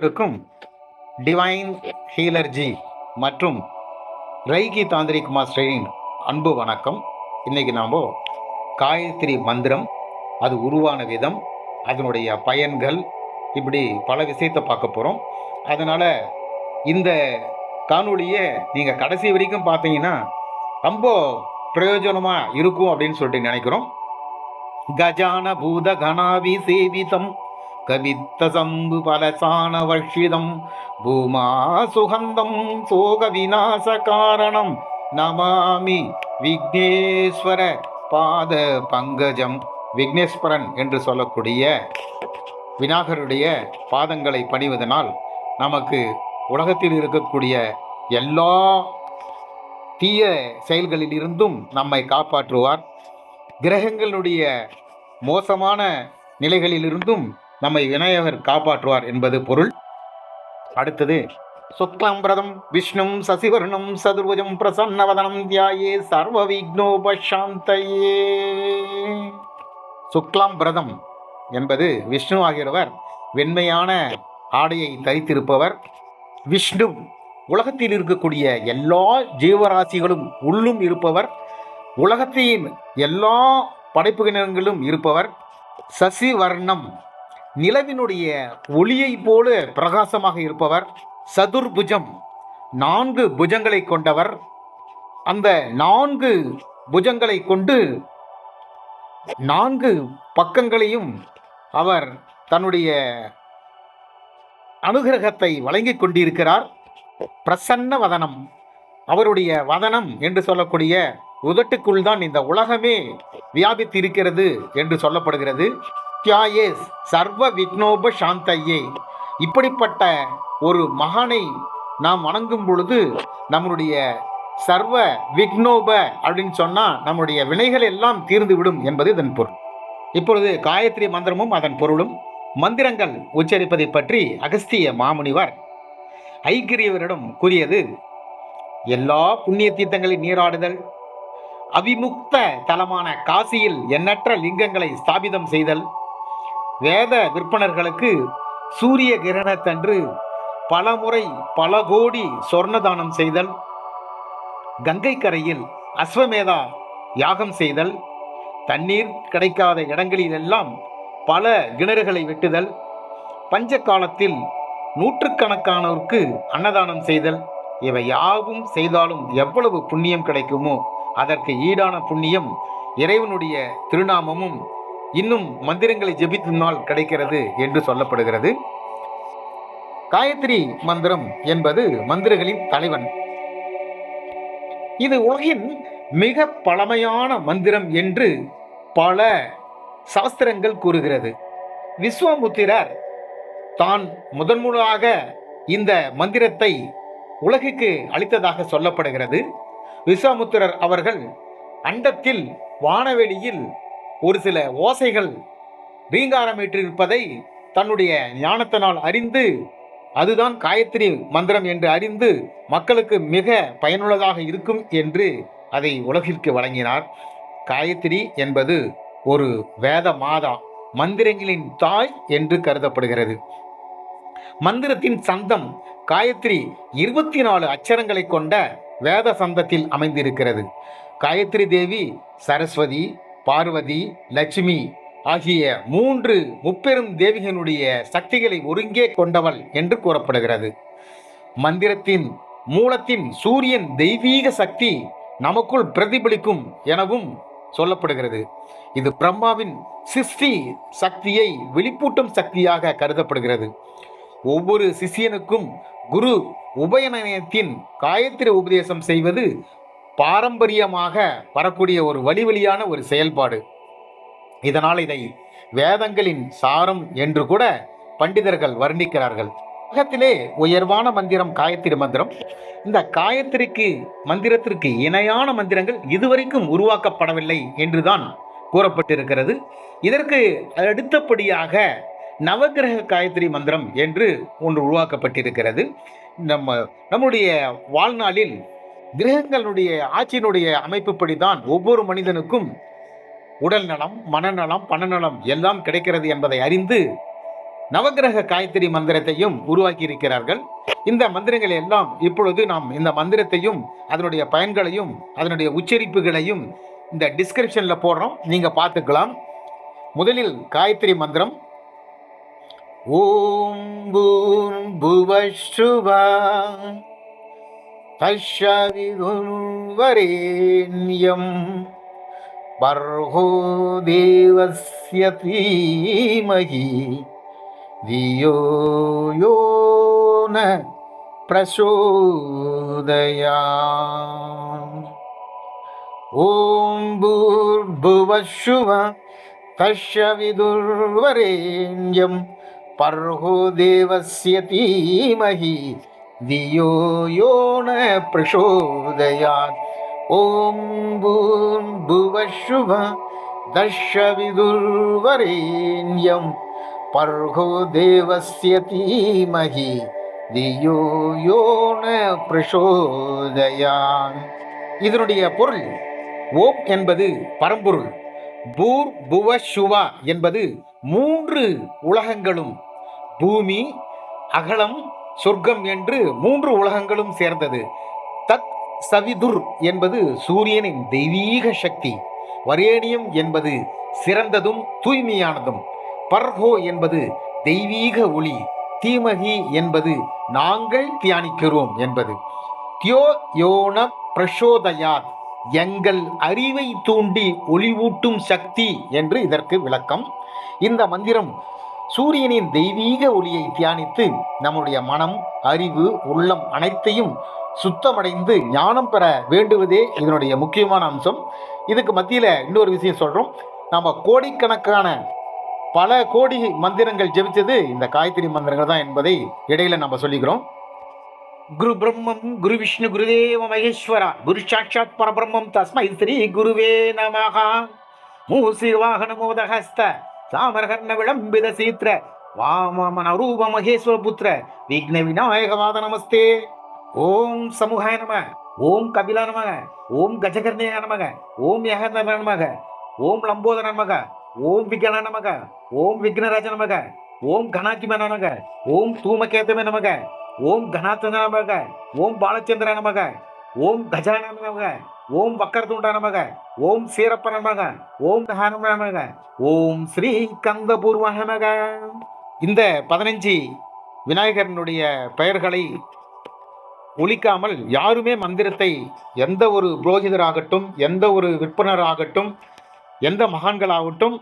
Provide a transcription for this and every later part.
இருக்கும். டிவைன் ஹீலர்ஜி மற்றும் ரைகி தாந்திரிக் மாஸ்டரின் அன்பு வணக்கம். இன்னைக்கு நாம் காயத்ரி மந்திரம் அது உருவான விதம் அதனுடைய பயன்கள் இப்படி பல விஷயத்தை பார்க்க போகிறோம் அதனால் இந்த காணொளியை நீங்கள் கடைசி வரைக்கும் பார்த்தீங்கன்னா ரொம்ப பிரயோஜனமாக இருக்கும் அப்படின்னு சொல்லிட்டு நினைக்கிறோம். கஜான பூத கணாவி சேவிதம் கவித்த சம்பு பலசான வர்ஷிதம். பூமா சுகந்தம் சோக விநாச காரணம். நமாமி விக்னேஸ்வர பாத பங்கஜம். விக்னேஸ்வரன் என்று சொல்லக்கூடிய விநாகருடைய பாதங்களை பணிவதனால் நமக்கு உலகத்தில் இருக்கக்கூடிய எல்லா தீய செயல்களிலிருந்தும் நம்மை காப்பாற்றுவார். கிரகங்களுடைய மோசமான நிலைகளிலிருந்தும் நம்மை விநாயகர் காப்பாற்றுவார் என்பது பொருள். அடுத்தது சுக்லம்பிரதம் விஷ்ணும் சசிவர்ணம் சதுர்வஜம் பிரசன்னவதனம் தியாயே சர்வ விக்னோபாந்தையே சுக்லாம்பிரதம் என்பது விஷ்ணு ஆகிறவர் வெண்மையான ஆடையை தரித்திருப்பவர். விஷ்ணு உலகத்தில் இருக்கக்கூடிய எல்லா ஜீவராசிகளும் உள்ளும் இருப்பவர். உலகத்தின் எல்லா படைப்புகினங்களும் இருப்பவர். சசிவர்ணம் நிலவினுடைய ஒளியைப் போல பிரகாசமாக இருப்பவர் சதுர்புஜம் நான்கு புஜங்களை கொண்டவர். அந்த நான்கு புஜங்களை கொண்டு நான்கு பக்கங்களையும் அவர் தன்னுடைய அனுகிரகத்தை வழங்கிக் கொண்டிருக்கிறார். பிரசன்ன வதனம் அவருடைய வதனம் என்று சொல்லக்கூடிய உதட்டுக்குள் தான் இந்த உலகமே வியாபித்திருக்கிறது என்று சொல்லப்படுகிறது. தியாயேஸ் சர்வ விக்னோப சாந்தையே. இப்படிப்பட்ட ஒரு மகானை நாம் வணங்கும் பொழுது நம்மளுடைய சர்வ விக்னோப அப்படின்னு சொன்னால் நம்முடைய வினைகள் எல்லாம் தீர்ந்துவிடும் என்பது இதன் பொருள். இப்பொழுது காயத்ரி மந்திரமும் அதன் பொருளும் மந்திரங்கள் உச்சரிப்பதை பற்றி அகஸ்திய மாமுனிவர் ஐக்கிரியவரிடம் கூறியது எல்லா புண்ணிய தீர்த்தங்களின் நீராடுதல் அவிமுக்த தலமான காசியில் எண்ணற்ற லிங்கங்களை ஸ்தாபிதம் செய்தல் வேத விற்பனர்களுக்கு சூரிய கிரணத்தன்று பல முறை பல கோடி சொர்ணதானம் செய்தல் கங்கை கரையில் அஸ்வமேதா யாகம் செய்தல் தண்ணீர் கிடைக்காத இடங்களிலெல்லாம் பல கிணறுகளை வெட்டுதல் பஞ்ச காலத்தில் நூற்றுக்கணக்கானோருக்கு அன்னதானம் செய்தல். இவை யாவும் செய்தாலும் எவ்வளவு புண்ணியம் கிடைக்குமோ அதற்கு ஈடான புண்ணியம் இறைவனுடைய திருநாமமும் இன்னும் மந்திரங்களை ஜெபித்தினால் கிடைக்கிறது என்று சொல்லப்படுகிறது. காயத்ரி மந்திரம் என்பது மந்திரங்களின் தலைவன். இது உலகின் மிக பழமையான மந்திரம் என்று பல சாஸ்திரங்கள் கூறுகிறது. விஸ்வாமுத்திரர் தான் முதன்முதலாக இந்த மந்திரத்தை உலகுக்கு அளித்ததாக சொல்லப்படுகிறது. விஸ்வாமுத்திரர் அவர்கள் அண்டத்தில் வானவெளியில் ஒரு சில ஓசைகள் ரீங்காரமேற்றிருப்பதை தன்னுடைய ஞானத்தினால் அறிந்து அதுதான் காயத்ரி மந்திரம் என்று அறிந்து மக்களுக்கு மிக பயனுள்ளதாக இருக்கும் என்று அதை உலகிற்கு வழங்கினார். காயத்ரி என்பது ஒரு வேத மாதா மந்திரங்களின் தாய் என்று கருதப்படுகிறது. மந்திரத்தின் சந்தம் காயத்ரி இருபத்தி நாலு அச்சரங்களை கொண்ட வேத சந்தத்தில் அமைந்திருக்கிறது. காயத்ரி தேவி சரஸ்வதி பார்வதி லட்சுமி ஆகிய மூன்று முப்பெரும் தேவிகளுடைய சக்திகளை ஒருங்கே கொண்டவள் என்று கூறப்படுகிறது. மந்திரத்தின் மூலத்தின் சூரியன் தெய்வீக சக்தி நமக்குள் பிரதிபலிக்கும் எனவும் சொல்லப்படுகிறது. இது பிரம்மாவின் சிருஷ்டி சக்தியை வெளிப்பூட்டும் சக்தியாக கருதப்படுகிறது. ஒவ்வொரு சிஷியனுக்கும் குரு உபயநயத்தின் காயத்திரி உபதேசம் செய்வது பாரம்பரியமாக வரக்கூடிய ஒரு வழி வழியான ஒரு செயல்பாடு. இதனால் இதை வேதங்களின் சாரம் என்று கூட பண்டிதர்கள் வர்ணிக்கிறார்கள். உலகத்திலே உயர்வான மந்திரம் காயத்ரி மந்திரம். இந்த காயத்ரிக்கு மந்திரத்திற்கு இணையான மந்திரங்கள் இதுவரைக்கும் உருவாக்கப்படவில்லை என்றுதான் கூறப்பட்டிருக்கிறது. இதற்கு அடுத்தபடியாக நவகிரக காயத்ரி மந்திரம் என்று ஒன்று உருவாக்கப்பட்டிருக்கிறது. நம்ம நம்முடைய வாழ்நாளில் கிரகங்களுடைய ஆட்சியினுடைய அமைப்புப்படி தான் ஒவ்வொரு மனிதனுக்கும் உடல் நலம் மனநலம் பணநலம் எல்லாம் கிடைக்கிறது என்பதை அறிந்து நவக்கிரக காயத்ரி மந்திரத்தையும் உருவாக்கி இருக்கிறார்கள் இந்த மந்திரங்கள் எல்லாம் இப்பொழுது நாம் இந்த மந்திரத்தையும் அதனுடைய பயன்களையும் அதனுடைய உச்சரிப்புகளையும் இந்த டிஸ்கிரிப்ஷனில் போடுறோம். நீங்கள் பார்த்துக்கலாம். முதலில் காயத்ரி மந்திரம். ஓம் பூம் புவ कश्यविधुर्वरेण्यं बर्हो देवस्य धीमहि धियो यो न प्रचोदया ॐ भूर्भुवशुभ कस्य विदुर्वरेण्यं पर्हो देवस्य धीमहि தியோ யோன பிரசோதயாத் ஓம் பூம் புவஷுவ தஷவிதுர்வரேண்யம் பர்கோ தேவஸ்ய தீமஹி தியோ யோன பிரசோதயான் இதனுடைய பொருள் ஓம் என்பது பரம்பொருள் பூர் புவ சுவா என்பது மூன்று உலகங்களும் பூமி அகலம் சொர்க்கம் என்று மூன்று உலகங்களும் சேர்ந்தது. தத் சவிதுர் என்பது சூரியனின் தெய்வீக சக்தி. வரேனியம் என்பது சிறந்ததும் தூய்மையானதும். பர்ஹோ என்பது தெய்வீக ஒளி. தீமகி என்பது நாங்கள் தியானிக்கிறோம் என்பது. தியோ யோன பிரசோதயாத். எங்கள் அறிவை தூண்டி ஒளிவூட்டும் சக்தி என்று இதற்கு விளக்கம். இந்த மந்திரம் சூரியனின் தெய்வீக ஒளியை தியானித்து நம்முடைய மனம் அறிவு உள்ளம் அனைத்தையும் சுத்தமடைந்து ஞானம் பெற வேண்டுவதே இதனுடைய முக்கியமான அம்சம். இதுக்கு மத்தியில் இன்னொரு விஷயம் சொல்கிறோம் நம்ம கோடிக்கணக்கான பல கோடி மந்திரங்கள் ஜெபித்தது இந்த காயத்ரி மந்திரங்கள் தான் என்பதை இடையில நம்ம சொல்லிக்கிறோம். குரு பிரம்மம் குரு விஷ்ணு குருதேவ மகேஸ்வரா குரு சாட்சாத் பரபிரம்மம் தஸ்மை ஸ்ரீ குருவே நமகா மூசி வாகன மோதஹஸ்த சாமரகர்ண விளம்பித சீத்திர வாமன ரூப மகேஸ்வர புத்திர விக்ன விநாயகவாத நமஸ்தே. ஓம் சமூகாய நம ஓம் கபிலா நமக ஓம் கஜகர்ணிய நமக ஓம் யகந்தர நமக ஓம் லம்போதர நமக ஓம் விக்ன நமக ஓம் விக்னராஜ நமக ஓம் கணாதிம நமக ஓம் தூமகேತமே நமக ஓம் கணாத்தன நமக ஓம் பாலச்சந்திர நமக ஓம் கஜான நமக ஓம் வக்கரதுண்ட நமக ஓம் சீரப்ப நமக ஓம் ஹனும நமக ஓம் ஸ்ரீ கந்தபூர்வ நமக இந்த பதினஞ்சு விநாயகரனுடைய பெயர்களை ஒழிக்காமல் யாருமே மந்திரத்தை எந்த ஒரு புரோகிதராகட்டும் எந்த ஒரு விற்பனராகட்டும் எந்த மகான்களாகட்டும்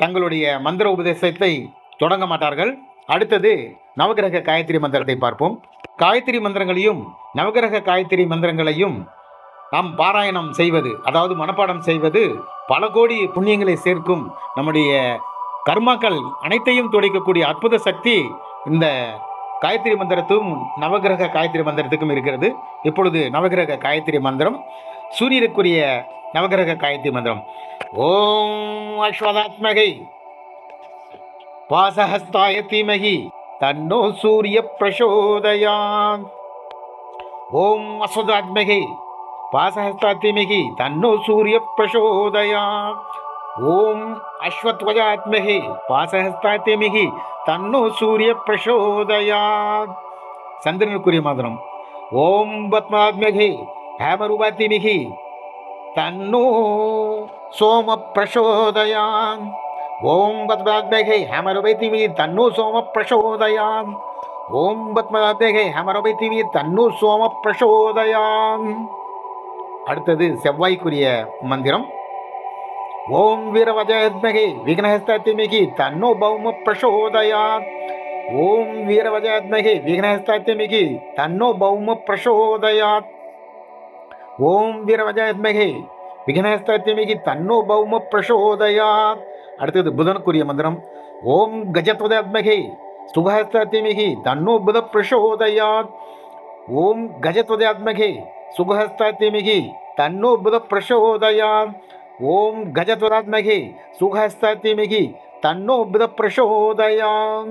தங்களுடைய மந்திர உபதேசத்தை தொடங்க மாட்டார்கள். அடுத்தது நவகிரக காயத்ரி மந்திரத்தை பார்ப்போம். காயத்ரி மந்திரங்களையும் நவகிரக காயத்ரி மந்திரங்களையும் நாம் பாராயணம் செய்வது அதாவது மனப்பாடம் செய்வது பல கோடி புண்ணியங்களை சேர்க்கும் நம்முடைய கர்மாக்கள் அனைத்தையும் துடைக்கக்கூடிய அற்புத சக்தி இந்த காயத்ரி மந்திரத்தும் நவகிரக காயத்ரி மந்திரத்துக்கும் இருக்கிறது. இப்பொழுது நவகிரக காயத்ரி மந்திரம் சூரியனுக்குரிய நவகிரக காயத்ரி மந்திரம். ஓம் அஸ்வதாத்மகை வாசஹஸ்தாய தீமகி தன்னோ சூரிய பிரசோதயான் ஓம் அஸ்வதாத்மகை வாசஹஸ்தா தீமகி தன்னோ சூரிய பிரசோதயான் ஓம் அஸ்வத்வஜாத்மகை வாசஹஸ்தா தீமகி தன்னோ சூரிய பிரசோதயான் சந்திரனுக்குரிய மந்திரம் ஓம் பத்மாத்மகை ஹேமரூபாத்திமிகி தன்னோ சோம பிரசோதயான் ஓம் பத்மாத்மகை ஹேமரூபைத்திமி தன்னோ சோம பிரசோதயான் ஓம் பத்மநாபேகை ஹேமரூபைத்திமி தன்னோ சோம பிரசோதயான் அடுத்தது செவ்வாய்க்குரிய மந்திரம். ஓம் வீரவஜாத்மகை விக்னஹஸ்தாத்திமிகி தன்னோ பௌம பிரசோதயாத் ஓம் வீரவஜாத்மகை விக்னஹஸ்தாத்திமிகி தன்னோ பௌம பிரசோதயாத் ஓம் வீரவஜாத்மகை விக்னஹஸ்தாத்திமிகி தன்னோ பௌம பிரசோதயாத் அடுத்தது புதனுக்குரிய மந்திரம். ஓம் கஜத்வதாத்மகை சுகஹஸ்தாத்திமிகி தன்னோ புத பிரசோதயாத் ஓம் கஜத்வதாத்மகை சுகஹஸ்தாத்திமிகி தன்னோ புத பிரசோதயாத் ஓம் கஜத்வராத்மகே சுகஹஸ்தாத்திமிகி தன்னோ புத பிரசோதயாம்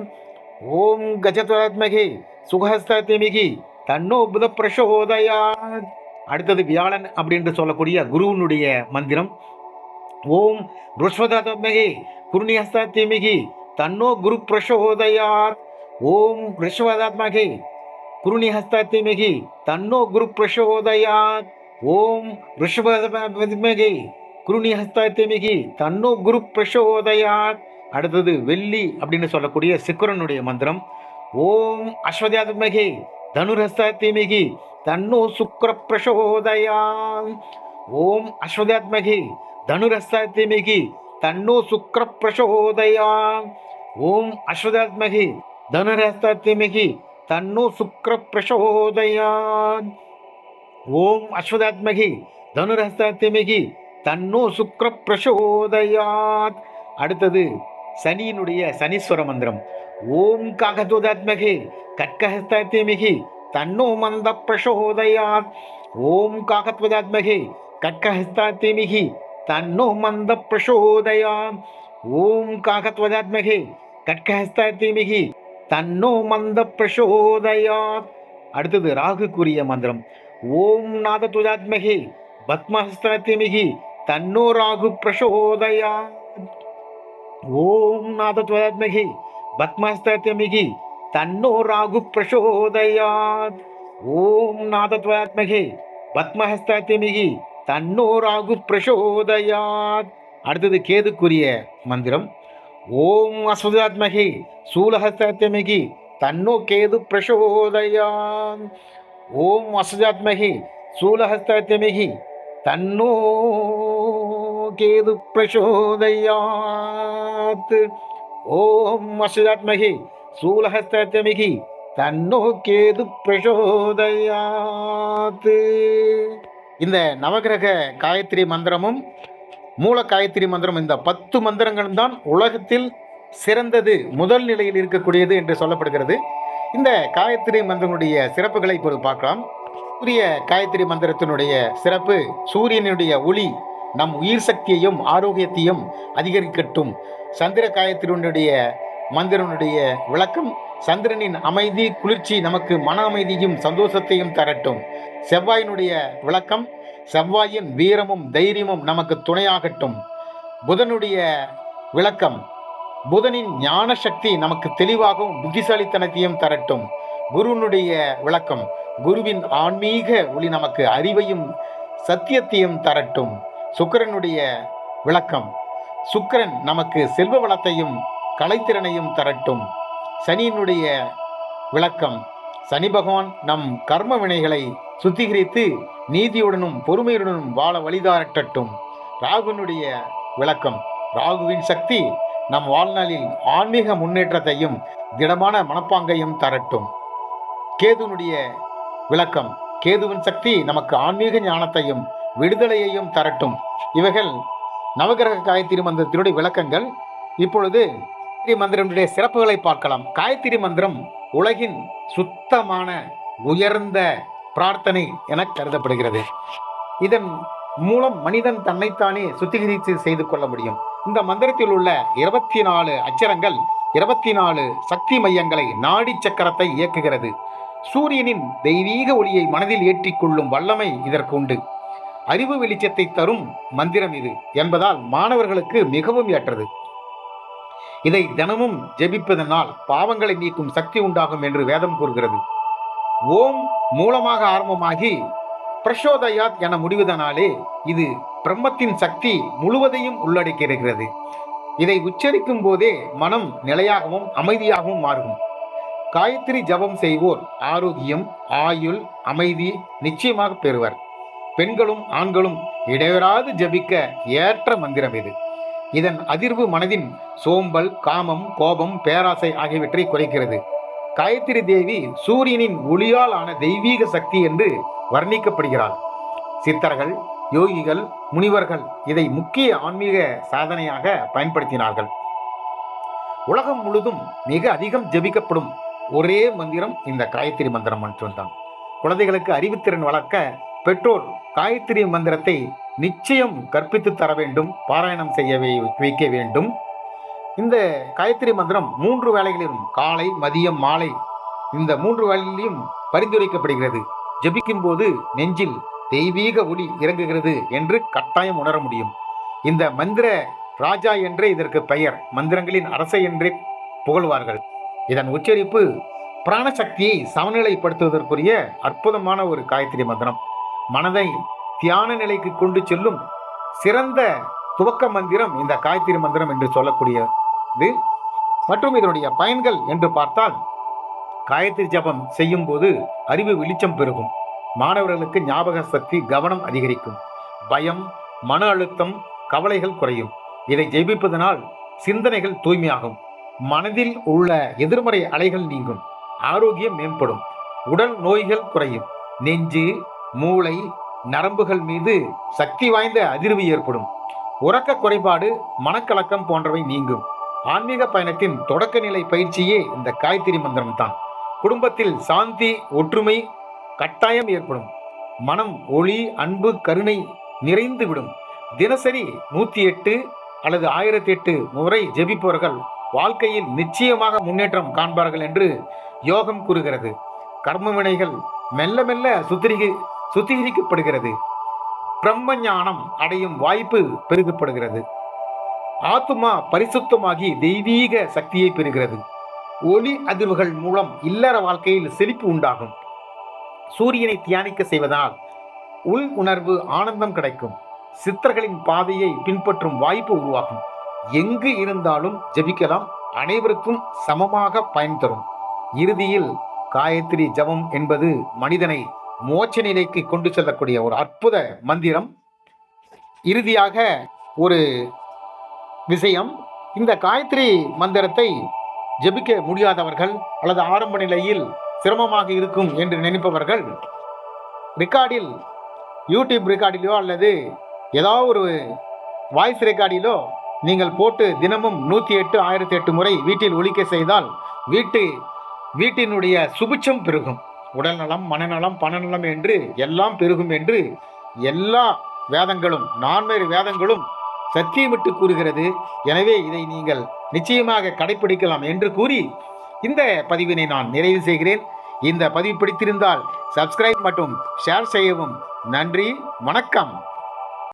ஓம் கஜத்வராத்மகே சுகஹஸ்தாத்திமிகி தன்னோ புத பிரசோதயாத் அடுத்தது வியாழன் அப்படின்னு சொல்லக்கூடிய குருவனுடைய மந்திரம். ஓம் ருஷ்வதாத்மகே குருணிஹஸ்தாத்திமிகி தன்னோ குரு பிரசோதயாத் ஓம் ரிஷவதாத்மகே குருணி ஹஸ்தாத்திமிகி தன்னோ குரு பிரசோதயாத் ஓம் ரிஷபதமகே குருணி ஹஸ்தாத்திமிகி தன்னோ குரு பிரசோதயாத் அடுத்தது வெள்ளி அப்படின்னு சொல்லக்கூடிய சிக்குரனுடைய மந்திரம். ஓம் அஸ்வதாத்மகே தனுரஸ்தாத்திமிகி தன்னோ சுக்ர பிரசோதயாத் ஓம் அஸ்வதாத்மகே தனுரஸ்தாத்திமிகி தன்னோ சுக்ர பிரசோதயாத் ஓம் அஸ்வதாத்மகி தனுரஸ்தாத்திமிகி தன்னோ சுக்ர பிரசோதயாத் ஓம் அஸ்வதாத்மகி தனுரஸ்தாத்திமிகி தன்னோ சுக்ர பிரசோதயாத் அடுத்தது சனியினுடைய சனீஸ்வர மந்திரம். ஓம் காகதோதாத்மகே கட்கஹஸ்தாத்திமிகி தன்னோ மந்த பிரசோதயாத். ஓம் காகத்வதாத்மகே கட்கஹஸ்தாத்திமிகி தன்னோ மந்த பிரசோதயாத் ஓம் காகத்வதாத்மகே கட்கஹஸ்தாத்திமிகி தன்னோ மந்த பிரசோதயாத். அடுத்தது ராகுக்குரிய மந்திரம். ஓம் நாத துஜாத்மகி பத்மஹஸ்தனத்திமிகி தன்னோ ராகு பிரசோதயா ஓம் நாத நாதத்வதாத்மகி பத்மஹஸ்தனத்திமிகி தன்னோ ராகு பிரசோதயாத். ஓம் நாத நாதத்வதாத்மகி பத்மஹஸ்தனத்திமிகி தன்னோ ராகு பிரசோதயாத். அடுத்தது கேதுக்குரிய மந்திரம். ஓம் அஸ்வதாத்மகி சூலஹஸ்தமிகி தன்னோ கேது பிரசோதயாத் ஓம் அஸ்வதாத்மகி சூலஹஸ்தமிகி தன்னோ கேது பிரசோதயாத் ஓம் அசுதாத்மகி சூலஹஸ்தமிகி தன்னோ கேது பிரசோதயாத் இந்த நவகிரக காயத்ரி மந்திரமும் மூல காயத்ரி மந்திரம் இந்த பத்து மந்திரங்களும் தான் உலகத்தில் சிறந்தது முதல் நிலையில் இருக்கக்கூடியது என்று சொல்லப்படுகிறது. இந்த காயத்ரி மந்திரங்களுடைய சிறப்புகளை இப்போது பார்க்கலாம். சூரிய காயத்ரி மந்திரத்தினுடைய சிறப்பு சூரியனுடைய ஒளி நம் உயிர் சக்தியையும் ஆரோக்கியத்தையும் அதிகரிக்கட்டும். சந்திர காயத்ரியினுடைய மந்திரனுடைய விளக்கம் சந்திரனின் அமைதி குளிர்ச்சி நமக்கு மன அமைதியும் சந்தோஷத்தையும் தரட்டும். செவ்வாயினுடைய விளக்கம் செவ்வாயின் வீரமும் தைரியமும் நமக்கு துணையாகட்டும். புதனுடைய விளக்கம் புதனின் ஞான சக்தி நமக்கு தெளிவாகவும் புத்திசாலித்தனத்தையும் தரட்டும். குருனுடைய விளக்கம் குருவின் ஆன்மீக ஒளி நமக்கு அறிவையும் சத்தியத்தையும் தரட்டும். சுக்கிரனுடைய விளக்கம் சுக்கிரன் நமக்கு செல்வ வளத்தையும் கலைத்திறனையும் தரட்டும். சனியினுடைய விளக்கம் சனி பகவான் நம் கர்ம வினைகளை சுத்திகரித்து நீதியுடனும் பொறுமையுடனும் வாழ வழிதாரட்டட்டும். ராகுனுடைய விளக்கம். ராகுவின் சக்தி நம் வாழ்நாளில் ஆன்மீக முன்னேற்றத்தையும் திடமான மனப்பாங்கையும் தரட்டும். கேதுனுடைய விளக்கம். கேதுவின் சக்தி நமக்கு ஆன்மீக ஞானத்தையும் விடுதலையையும் தரட்டும். இவைகள் நவகிரக காயத்ரி மந்திரத்தினுடைய விளக்கங்கள். இப்பொழுது மந்திரத்தினுடைய சிறப்புகளை பார்க்கலாம். காயத்ரி மந்திரம் உலகின் சுத்தமான உயர்ந்த பிரார்த்தனை என கருதப்படுகிறது. இதன் மூலம் மனிதன் தன்னைத்தானே சுத்திகரித்து செய்து கொள்ள முடியும். இந்த மந்திரத்தில் உள்ள இருபத்தி நாலு அச்சரங்கள் இருபத்தி நாலு சக்தி மையங்களை நாடி சக்கரத்தை இயக்குகிறது. சூரியனின் தெய்வீக ஒளியை மனதில் ஏற்றிக்கொள்ளும் வல்லமை இதற்கு உண்டு. அறிவு வெளிச்சத்தை தரும் மந்திரம் இது என்பதால் மாணவர்களுக்கு மிகவும் ஏற்றது. இதை தினமும் ஜெபிப்பதனால் பாவங்களை நீக்கும் சக்தி உண்டாகும் என்று வேதம் கூறுகிறது. ஓம் மூலமாக ஆரம்பமாகி பிரசோதயாத் என முடிவதனாலே இது பிரம்மத்தின் சக்தி முழுவதையும் உள்ளடக்கியிருக்கிறது. இதை உச்சரிக்கும் போதே மனம் நிலையாகவும் அமைதியாகவும் மாறும். காயத்ரி ஜபம் செய்வோர் ஆரோக்கியம் ஆயுள் அமைதி நிச்சயமாக பெறுவர். பெண்களும் ஆண்களும் இடைவராது ஜபிக்க ஏற்ற மந்திரம் இது. இதன் அதிர்வு மனதின் சோம்பல் காமம் கோபம் பேராசை ஆகியவற்றை குறைக்கிறது. காயத்ரி தேவி சூரியனின் ஒளியால் ஆன தெய்வீக சக்தி என்று வர்ணிக்கப்படுகிறாள். சித்தர்கள் யோகிகள் முனிவர்கள் இதை முக்கிய ஆன்மீக சாதனையாக பயன்படுத்தினார்கள். உலகம் முழுதும் மிக அதிகம் ஜெபிக்கப்படும் ஒரே மந்திரம் இந்த காயத்ரி மந்திரம் மட்டும்தான். குழந்தைகளுக்கு அறிவுத்திறன் வளர்க்க பெற்றோர் காயத்ரி மந்திரத்தை நிச்சயம் கற்பித்து தர வேண்டும் பாராயணம் செய்ய வை- வைக்க வேண்டும். இந்த காயத்ரி மந்திரம் மூன்று வேளைகளிலும் காலை மதியம் மாலை இந்த மூன்று வேளையிலும் பரிந்துரைக்கப்படுகிறது. ஜபிக்கும் போது நெஞ்சில் தெய்வீக ஒளி இறங்குகிறது என்று கட்டாயம் உணர முடியும். இந்த மந்திர ராஜா என்றே இதற்கு பெயர். மந்திரங்களின் அரசை என்றே புகழ்வார்கள். இதன் உச்சரிப்பு பிராணசக்தியை சமநிலைப்படுத்துவதற்குரிய அற்புதமான ஒரு காயத்ரி மந்திரம். மனதை தியான நிலைக்கு கொண்டு செல்லும் சிறந்த துவக்க மந்திரம் இந்த காயத்ரி மந்திரம் என்று சொல்லக்கூடிய இது மற்றும் இதனுடைய பயன்கள் என்று பார்த்தால் காயத்ரி ஜபம் செய்யும் போது அறிவு வெளிச்சம் பெருகும். மாணவர்களுக்கு ஞாபக சக்தி கவனம் அதிகரிக்கும். பயம் மன அழுத்தம் கவலைகள் குறையும். இதை ஜெயிப்பதனால் சிந்தனைகள் தூய்மையாகும். மனதில் உள்ள எதிர்மறை அலைகள் நீங்கும். ஆரோக்கியம் மேம்படும். உடல் நோய்கள் குறையும். நெஞ்சு மூளை நரம்புகள் மீது சக்தி வாய்ந்த அதிர்வு ஏற்படும். உறக்க குறைபாடு மனக்கலக்கம் போன்றவை நீங்கும். ஆன்மீக பயணத்தின் தொடக்க நிலை பயிற்சியே இந்த காயத்ரி மந்திரம் தான். குடும்பத்தில் சாந்தி ஒற்றுமை கட்டாயம் ஏற்படும். மனம் ஒளி அன்பு கருணை நிறைந்துவிடும் தினசரி நூற்றி எட்டு அல்லது ஆயிரத்தி எட்டு முறை ஜெபிப்பவர்கள் வாழ்க்கையில் நிச்சயமாக முன்னேற்றம் காண்பார்கள் என்று யோகம் கூறுகிறது. கர்ம வினைகள் மெல்ல மெல்ல சுத்திரிகை சுத்திகரிக்கப்படுகிறது. பிரம்ம ஞானம் அடையும் வாய்ப்பு பெருகப்படுகிறது. ஆத்மா பரிசுத்தமாகி தெய்வீக சக்தியை பெறுகிறது. ஒளி அதிர்வுகள் மூலம் இல்லற வாழ்க்கையில் செழிப்பு உண்டாகும். சூரியனை தியானிக்க செய்வதால் உள் உணர்வு ஆனந்தம் கிடைக்கும். சித்தர்களின் பாதையை பின்பற்றும் வாய்ப்பு உருவாகும். எங்கு இருந்தாலும் ஜெபிக்கலாம் அனைவருக்கும் சமமாக பயன் தரும். இறுதியில் காயத்ரி ஜபம் என்பது மனிதனை மோட்ச நிலைக்கு கொண்டு செல்லக்கூடிய ஒரு அற்புத மந்திரம். இறுதியாக ஒரு விஷயம். இந்த காயத்ரி மந்திரத்தை ஜெபிக்க முடியாதவர்கள் அல்லது ஆரம்ப நிலையில் சிரமமாக இருக்கும் என்று நினைப்பவர்கள் ரெக்கார்டில் யூடியூப் ரெக்கார்டிலோ அல்லது ஏதாவது ஒரு வாய்ஸ் ரெக்கார்டிலோ நீங்கள் போட்டு தினமும் நூற்றி எட்டு ஆயிரத்தி எட்டு முறை வீட்டில் ஒழிக்க செய்தால் வீட்டு வீட்டினுடைய சுபிச்சம் பெருகும். உடல்நலம் மனநலம் பணநலம் என்று எல்லாம் பெருகும் என்று எல்லா வேதங்களும் நான்மேறு வேதங்களும் சத்தியமிட்டு கூறுகிறது. எனவே இதை நீங்கள் நிச்சயமாக கடைபிடிக்கலாம் என்று கூறி இந்த பதிவினை நான் நிறைவு செய்கிறேன். இந்த பதிவு பிடித்திருந்தால் சப்ஸ்கிரைப் மற்றும் ஷேர் செய்யவும். நன்றி வணக்கம்.